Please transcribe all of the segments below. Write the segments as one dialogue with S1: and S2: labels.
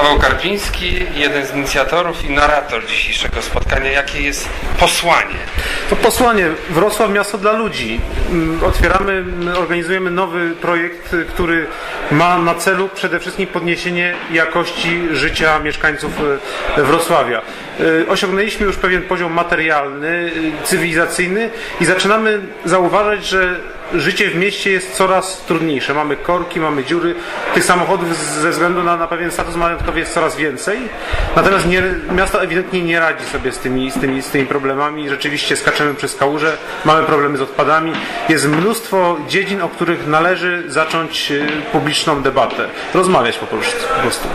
S1: Paweł Karpiński, jeden z inicjatorów i narrator dzisiejszego spotkania. Jakie jest posłanie?
S2: To posłanie Wrocław Miasto dla Ludzi. Mm, Otwieramy, mm, organizujemy nowy projekt, który ma na celu przede wszystkim podniesienie jakości życia mieszkańców y, Wrocławia. Y, Osiągnęliśmy już pewien poziom materialny, y, cywilizacyjny i zaczynamy zauważać, że życie w mieście jest coraz trudniejsze. Mamy korki, mamy dziury. Tych samochodów ze względu na, na pewien status majątkowy jest coraz więcej. Natomiast nie, miasto ewidentnie nie radzi sobie z tymi, z, tymi, z tymi problemami. Rzeczywiście skaczemy przez kałuże, mamy problemy z odpadami. Jest mnóstwo dziedzin, o których należy zacząć y, publiczną debatę. Rozmawiać po prostu. Po prostu.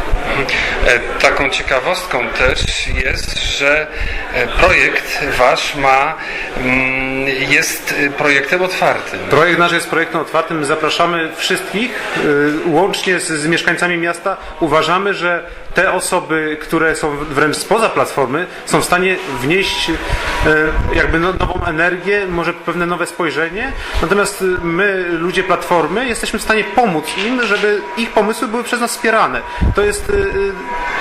S1: E, Taką ciekawostką też jest, że e, projekt wasz ma, mm, jest e, projektem otwartym.
S2: Projekt nasz jest projektem otwartym. My Zapraszamy wszystkich, łącznie z, z mieszkańcami miasta. Uważamy, że te osoby, które są wręcz spoza platformy, są w stanie wnieść y, jakby no- nową energię, może pewne nowe spojrzenie. Natomiast my, ludzie platformy, jesteśmy w stanie pomóc im, żeby ich pomysły były przez nas wspierane. To jest y, y,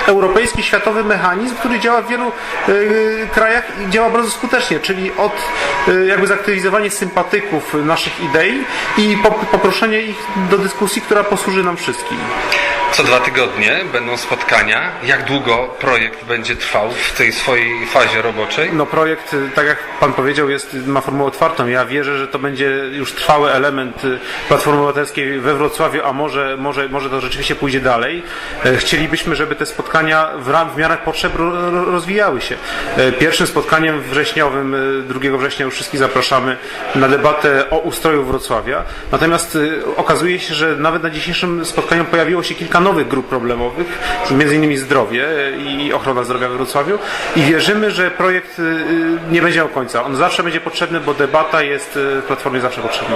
S2: europejski, światowy mechanizm, który działa w wielu krajach i działa bardzo skutecznie, czyli od jakby zaktywizowanie sympatyków naszych idei i po- poproszenie ich do dyskusji, która posłuży nam wszystkim.
S1: Co dwa tygodnie będą spotkania. Jak długo projekt będzie trwał w tej swojej fazie roboczej?
S2: No projekt, y, tak jak Pan powiedział, jest, ma formułę otwartą. Ja wierzę, że to będzie już trwały element y, Platformy Obywatelskiej we Wrocławiu, a może, może, może to rzeczywiście pójdzie dalej. E, Chcielibyśmy, żeby te spotkania w, ram, w miarach potrzeb ro, ro, rozwijały się. E, Pierwszym spotkaniem wrześniowym, y, 2 września już wszystkich zapraszamy na debatę o ustroju Wrocławia. Natomiast y, okazuje się, że nawet na dzisiejszym spotkaniu pojawiło się kilka nowych grup problemowych, innymi zdrowie i ochrona zdrowia we Wrocławiu i wierzymy, że projekt y, nie będzie miał końca. On zawsze będzie potrzebny, bo debata jest y, w Platformie zawsze potrzebna.